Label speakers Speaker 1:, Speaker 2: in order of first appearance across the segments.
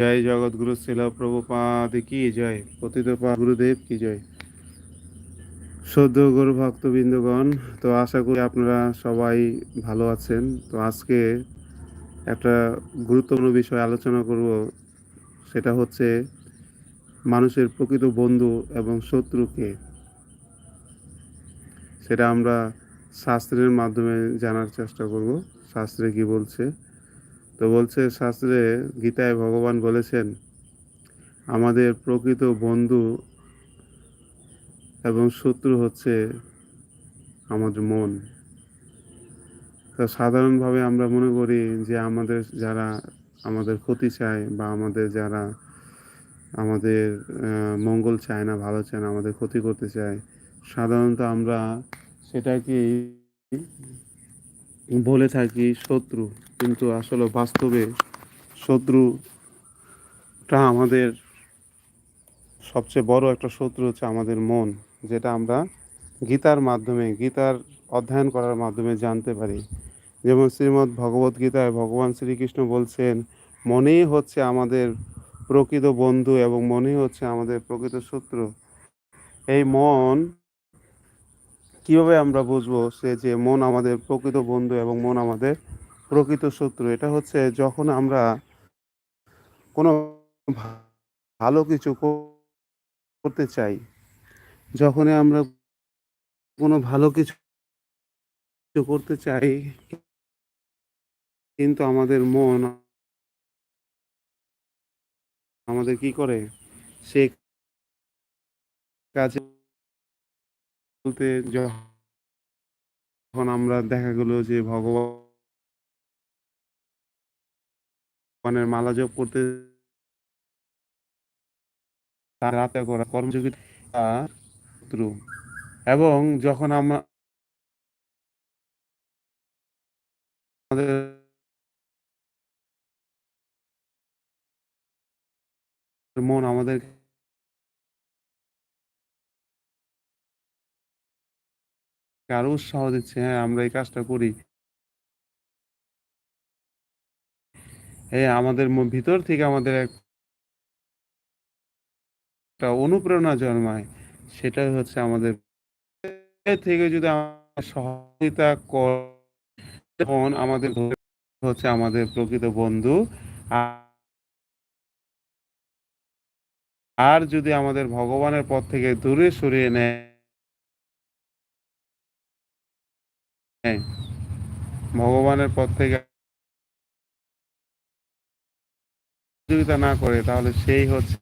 Speaker 1: জয় জগৎগুরু শিল প্রভুপাদ কি জয়? পতিত গুরুদেব কি জয়? সদ্য গুরু ভক্তবৃন্দগণ, তো আশা করি আপনারা সবাই ভালো আছেন। তো আজকে একটা গুরুত্বপূর্ণ বিষয় আলোচনা করব, সেটা হচ্ছে মানুষের প্রকৃত বন্ধু এবং শত্রুকে সেটা আমরা শাস্ত্রের মাধ্যমে জানার চেষ্টা করব। শাস্ত্রে কি বলছে? তো বলছে শাস্ত্রে গীতায় ভগবান বলেছেন, আমাদের প্রকৃত বন্ধু এবং শত্রু হচ্ছে আমাদের মন। তো সাধারণভাবে আমরা মনে করি যে আমাদের যারা আমাদের ক্ষতি চায় বা আমাদের যারা আমাদের মঙ্গল চায় না, ভালো চায় না, আমাদের ক্ষতি করতে চায়, সাধারণত আমরা সেটাকেই বলে থাকি শত্রু, কিন্তু আসলে বাস্তবে শত্রুটা আমাদের সবচেয়ে বড় একটা শত্রু হচ্ছে আমাদের মন, যেটা আমরা গীতার মাধ্যমে, গীতার অধ্যয়ন করার মাধ্যমে জানতে পারি। যেমন শ্রীমদ্ ভগবত গীতায় ভগবান শ্রীকৃষ্ণ বলছেন, মনেই হচ্ছে আমাদের প্রকৃত বন্ধু এবং মনেই হচ্ছে আমাদের প্রকৃত শত্রু। এই মন কীভাবে আমরা বুঝব সে যে মন আমাদের প্রকৃত বন্ধু এবং মন আমাদের প্রকৃত শত্রু? এটা হচ্ছে যখন আমরা কোনো ভালো কিছু করতে চাই, যখনই আমরা কোনো ভালো কিছু করতে চাই, কিন্তু আমাদের মন আমাদের কি করে? সে কাজে বলতে যখন আমরা দেখা গেলো যে ভগবানের মালা জপ করতে তার রাতে করা শত্রু। এবং যখন আমরা আমাদের মন আমাদের আরও উৎসাহ দিচ্ছে হ্যাঁ আমরা এই কাজটা করি। হ্যাঁ আমাদের ভিতর থেকে আমাদের একটা অনুপ্রেরণা জন্মায়। সেটাই হচ্ছে আমাদের থেকে যদি সহযোগিতা তখন আমাদের হচ্ছে আমাদের প্রকৃত বন্ধু। আর যদি আমাদের ভগবানের পথ থেকে দূরে সরিয়ে নেয় ভগবানের পথ থেকে সহযোগিতা না করে তাহলে সেই হচ্ছে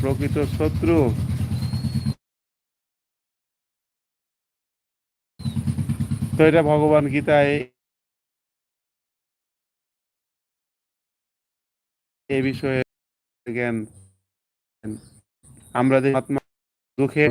Speaker 1: প্রকৃত শত্রু। তো এটা ভগবান গীতায় এ বিষয়ে জ্ঞান। আমরা যে আত্মা দুঃখের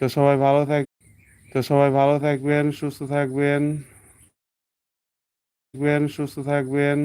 Speaker 1: তো সবাই ভালো থাক তো সবাই ভালো থাকবেন সুস্থ থাকবেন। সুস্থ থাকবেন।